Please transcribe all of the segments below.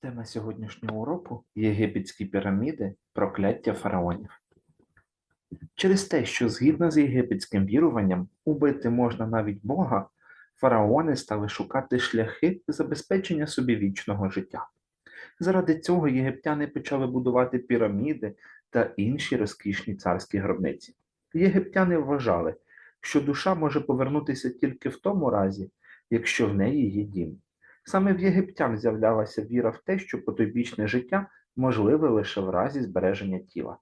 Тема сьогоднішнього уроку Єгипетські піраміди, прокляття фараонів. Через те, що згідно з єгипетським віруванням убити можна навіть Бога, фараони стали шукати шляхи забезпечення собі вічного життя. Заради цього єгиптяни почали будувати піраміди та інші розкішні царські гробниці. Єгиптяни вважали, що душа може повернутися тільки в тому разі, якщо в неї є дім. Саме в єгиптян з'являлася віра в те, що потойбічне життя можливе лише в разі збереження тіла.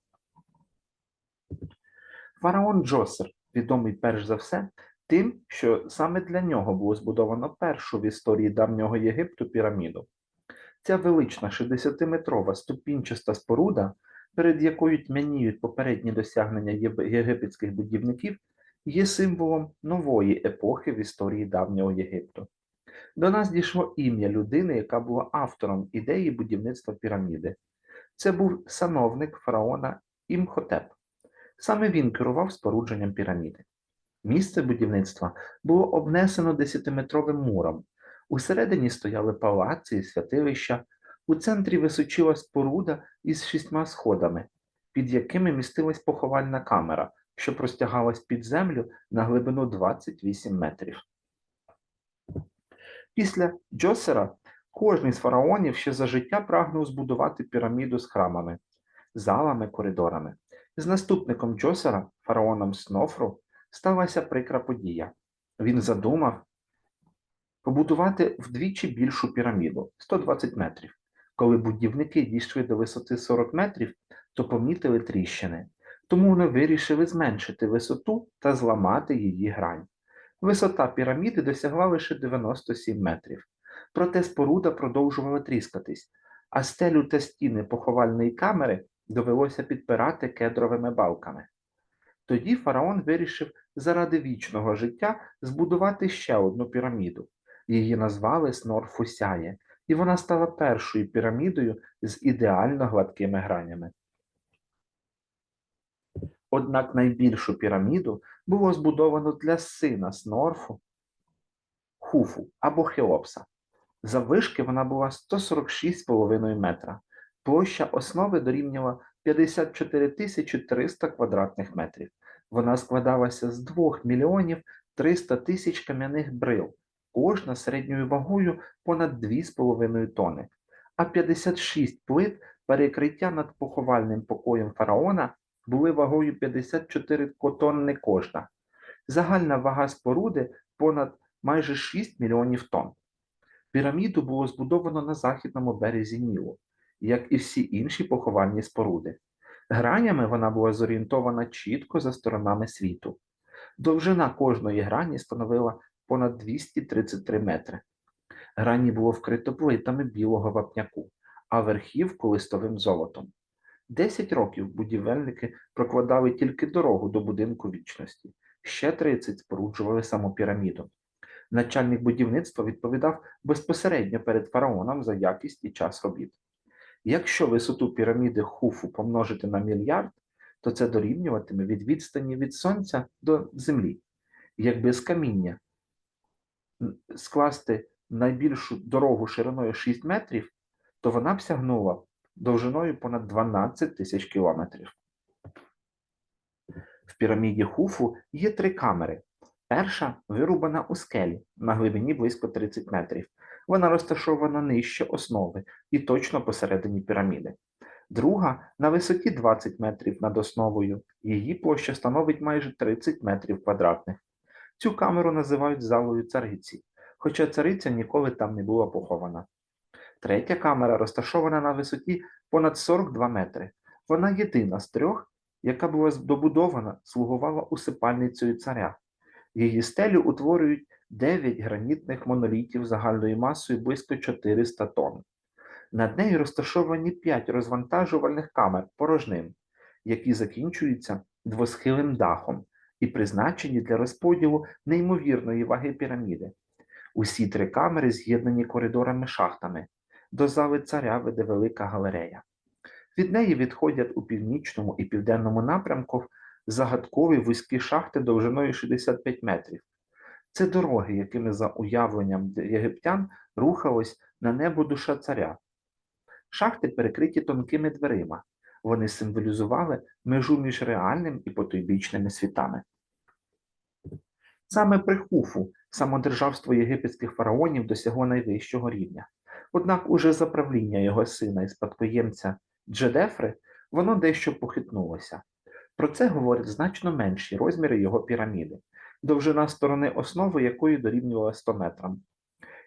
Фараон Джосер відомий перш за все тим, що саме для нього було збудовано першу в історії давнього Єгипту піраміду. Ця велична 60-метрова ступінчаста споруда, перед якою тьмяніють попередні досягнення єгипетських будівників, є символом нової епохи в історії давнього Єгипту. До нас дійшло ім'я людини, яка була автором ідеї будівництва піраміди. Це був сановник фараона Імхотеп. Саме він керував спорудженням піраміди. Місце будівництва було обнесено десятиметровим муром. Усередині стояли палаці і святилища. У центрі височила споруда із шістьма сходами, під якими містилась поховальна камера, що простягалась під землю на глибину 28 метрів. Після Джосера кожний з фараонів ще за життя прагнув збудувати піраміду з храмами, залами, коридорами. З наступником Джосера, фараоном Снофру, сталася прикра подія. Він задумав побудувати вдвічі більшу піраміду 120 метрів. Коли будівники дійшли до висоти 40 метрів, то помітили тріщини, тому вони вирішили зменшити висоту та зламати її грань. Висота піраміди досягла лише 97 метрів. Проте споруда продовжувала тріскатись, а стелю та стіни поховальної камери довелося підпирати кедровими балками. Тоді фараон вирішив заради вічного життя збудувати ще одну піраміду. Її назвали Снорфусяє, і вона стала першою пірамідою з ідеально гладкими гранями. Однак найбільшу піраміду було збудовано для сина Снорфу Хуфу або Хеопса. Заввишки вона була 146,5 метра. Площа основи дорівнювала 54 тисячі 300 квадратних метрів. Вона складалася з 2 мільйонів 300 тисяч кам'яних брил, кожна середньою вагою понад 2,5 тони, а 56 плит перекриття над поховальним покоєм фараона були вагою 54 тонни кожна. Загальна вага споруди понад майже 6 мільйонів тонн. Піраміду було збудовано на західному березі Нілу, як і всі інші поховальні споруди. Гранями вона була зорієнтована чітко за сторонами світу. Довжина кожної грані становила понад 233 метри. Грані було вкрито плитами білого вапняку, а верхівку листовим золотом. Десять років будівельники прокладали тільки дорогу до будинку вічності, ще 30 споруджували саму піраміду. Начальник будівництва відповідав безпосередньо перед фараоном за якість і час робіт. Якщо висоту піраміди Хуфу помножити на мільярд, то це дорівнюватиме від відстані від Сонця до Землі. Якби з каміння скласти найбільшу дорогу шириною 6 метрів, то вона б сягнула довжиною понад 12 тисяч кілометрів. В піраміді Хуфу є три камери. Перша вирубана у скелі на глибині близько 30 метрів. Вона розташована нижче основи і точно посередині піраміди. Друга на висоті 20 метрів над основою. Її площа становить майже 30 метрів квадратних. Цю камеру називають залою цариці, хоча цариця ніколи там не була похована. Третя камера розташована на висоті понад 42 метри. Вона єдина з трьох, яка була добудована, слугувала усипальницею царя. Її стелю утворюють 9 гранітних монолітів загальною масою близько 400 тонн. Над нею розташовані 5 розвантажувальних камер порожнин, які закінчуються двосхилим дахом і призначені для розподілу неймовірної ваги піраміди. Усі три камери з'єднані коридорами-шахтами. До зали царя веде велика галерея. Від неї відходять у північному і південному напрямку загадкові вузькі шахти довжиною 65 метрів. Це дороги, якими за уявленням єгиптян рухалось на небо душа царя. Шахти перекриті тонкими дверима. Вони символізували межу між реальним і потойбічними світами. Саме при Хуфу самодержавство єгипетських фараонів досягло найвищого рівня. Однак уже за правління його сина і спадкоємця Джедефри воно дещо похитнулося. Про це говорять значно менші розміри його піраміди, довжина сторони основи якої дорівнювала 100 метрам.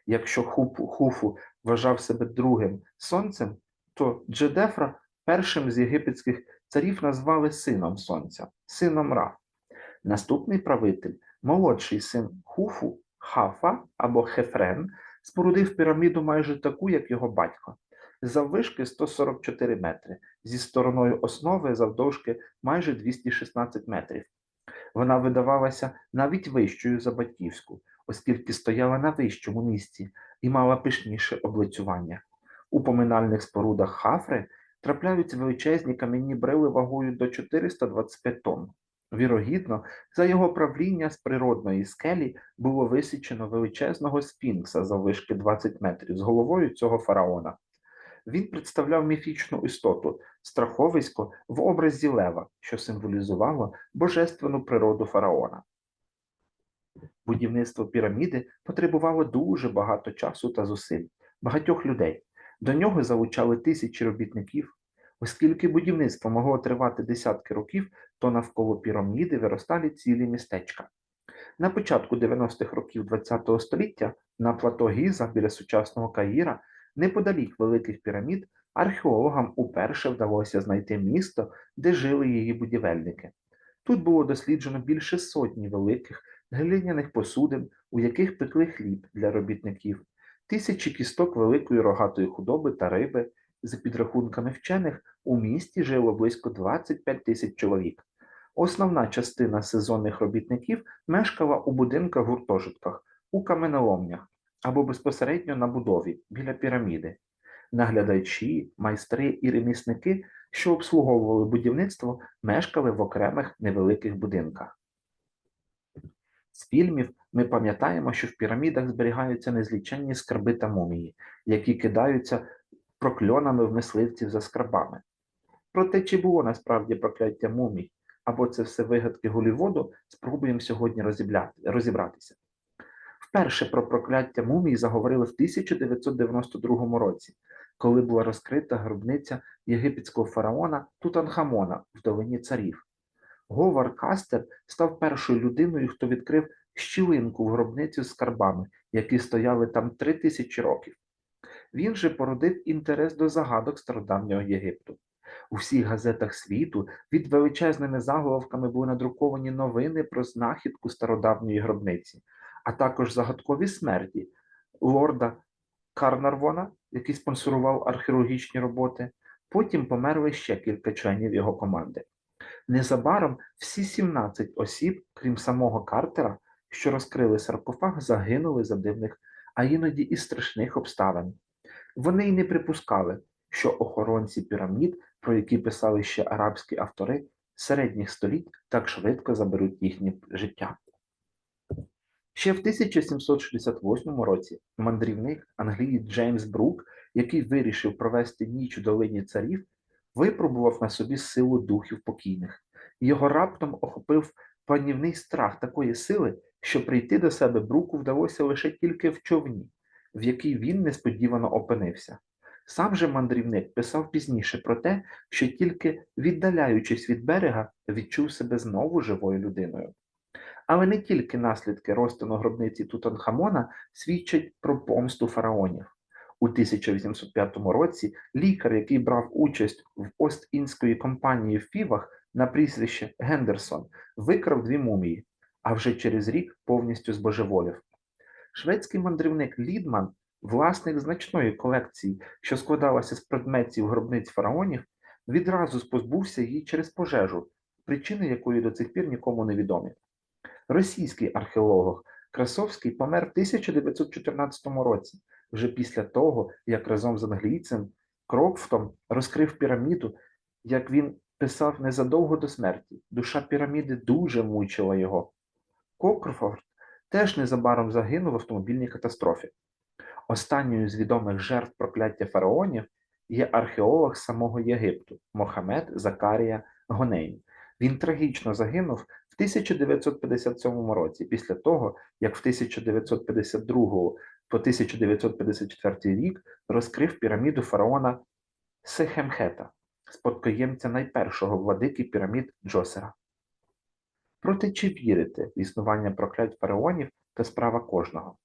Якщо Хуфу, вважав себе другим сонцем, то Джедефра першим з єгипетських царів назвали сином сонця, сином Ра. Наступний правитель, молодший син Хуфу, Хафа або Хефрен, спорудив піраміду майже таку, як його батько, заввишки 144 метри, зі стороною основи завдовжки майже 216 метрів. Вона видавалася навіть вищою за батьківську, оскільки стояла на вищому місці і мала пишніше облицювання. У поминальних спорудах хафри трапляються величезні кам'яні брили вагою до 425 тонн. Вірогідно, за його правління з природної скелі було висічено величезного сфінкса заввишки 20 метрів з головою цього фараона. Він представляв міфічну істоту, страховисько в образі лева, що символізувало божественну природу фараона. Будівництво піраміди потребувало дуже багато часу та зусиль, багатьох людей. До нього залучали тисячі робітників. Оскільки будівництво могло тривати десятки років, то навколо піраміди виростали цілі містечка. На початку 90-х років ХХ століття на плато Гіза біля сучасного Каїра, неподалік великих пірамід, археологам уперше вдалося знайти місто, де жили її будівельники. Тут було досліджено більше сотні великих глиняних посудин, у яких пекли хліб для робітників, тисячі кісток великої рогатої худоби та риби. За підрахунками вчених, у місті жило близько 25 тисяч чоловік. Основна частина сезонних робітників мешкала у будинках-гуртожитках, у каменоломнях або безпосередньо на будові біля піраміди. Наглядачі, майстри і ремісники, що обслуговували будівництво, мешкали в окремих невеликих будинках. З фільмів ми пам'ятаємо, що в пірамідах зберігаються незліченні скарби та мумії, які кидаються прокльонами в мисливців за скарбами. Проте, чи було насправді прокляття мумій, або це все вигадки Голівуду, спробуємо сьогодні розібратися. Вперше про прокляття мумій заговорили в 1992 році, коли була розкрита гробниця єгипетського фараона Тутанхамона в долині царів. Говар Кастер став першою людиною, хто відкрив щілинку в гробницю з скарбами, які стояли там три тисячі років. Він же породив інтерес до загадок стародавнього Єгипту. У всіх газетах світу від величезними заголовками були надруковані новини про знахідку стародавньої гробниці, а також загадкові смерті лорда Карнарвона, який спонсорував археологічні роботи. Потім померли ще кілька членів його команди. Незабаром всі 17 осіб, крім самого Картера, що розкрили саркофаг, загинули за дивних, а іноді і страшних обставин. Вони й не припускали, що охоронці пірамід, про які писали ще арабські автори, середніх століть так швидко заберуть їхнє життя. Ще в 1768 році мандрівник Англії Джеймс Брук, який вирішив провести ніч у долині царів, випробував на собі силу духів покійних. Його раптом охопив панівний страх такої сили, що прийти до себе Бруку вдалося лише тільки в човні в якій він несподівано опинився. Сам же мандрівник писав пізніше про те, що тільки віддаляючись від берега, відчув себе знову живою людиною. Але не тільки наслідки розтину гробниці Тутанхамона свідчать про помсту фараонів. У 1805 році лікар, який брав участь в Ост-Індської компанії в Фівах на прізвище Гендерсон, викрав дві мумії, а вже через рік повністю збожеволів. Шведський мандрівник Лідман, власник значної колекції, що складалася з предметів гробниць фараонів, відразу позбувся її через пожежу, причини якої до цих пір нікому не відомі. Російський археолог Красовський помер в 1914 році, вже після того, як разом з англійцем Крокфтом розкрив піраміду, як він писав незадовго до смерті. Душа піраміди дуже мучила його. Кокрофорд теж незабаром загинув в автомобільній катастрофі. Останньою з відомих жертв прокляття фараонів є археолог самого Єгипту Мохамед Закарія Гонейн. Він трагічно загинув в 1957 році, після того, як в 1952 по 1954 рік розкрив піраміду фараона Сехемхета, спадкоємця найпершого владики пірамід Джосера. Проте чи вірите в існування проклять фараонів та справа кожного?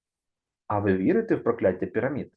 А ви вірите в прокляття пірамід?